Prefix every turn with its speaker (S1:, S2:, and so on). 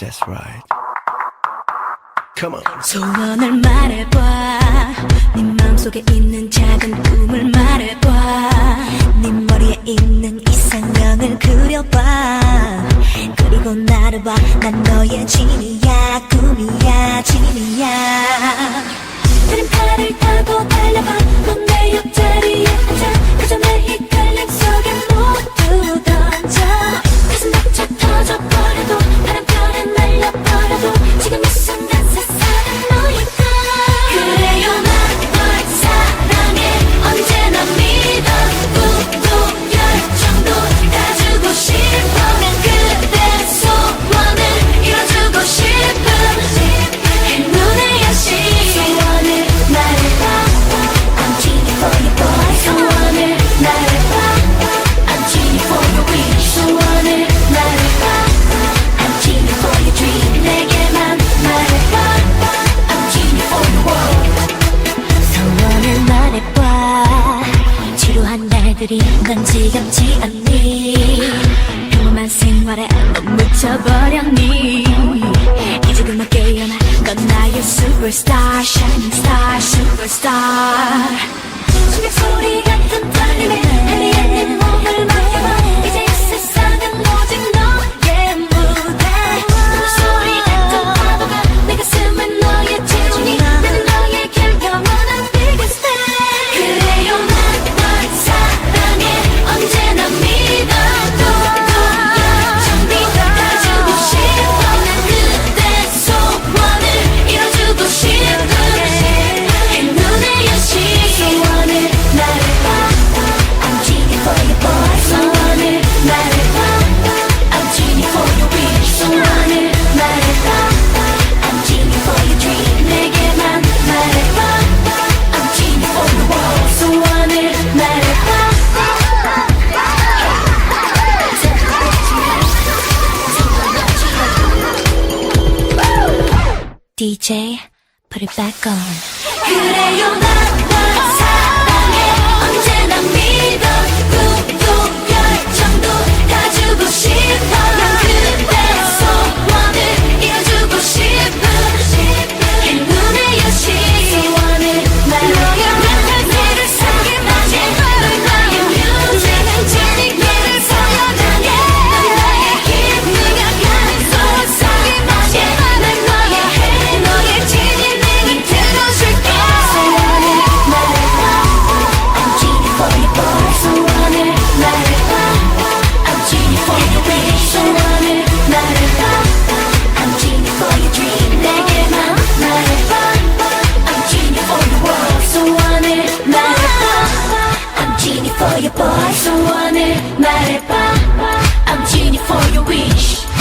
S1: That's right. Come on.
S2: 소원을 말해봐. 네 마음속에 있는 작은 꿈을 말해봐. 네 머리에 있는 것들이 난 지겹지 않니? 평범한 생활에 너무 묻혀버렸니? 이제 그만 깨어나 넌 나의 superstar shining star superstar. 충격 소리 같은 떨림에 DJ, put it back on. boy, someone in my I'm genie for your wish.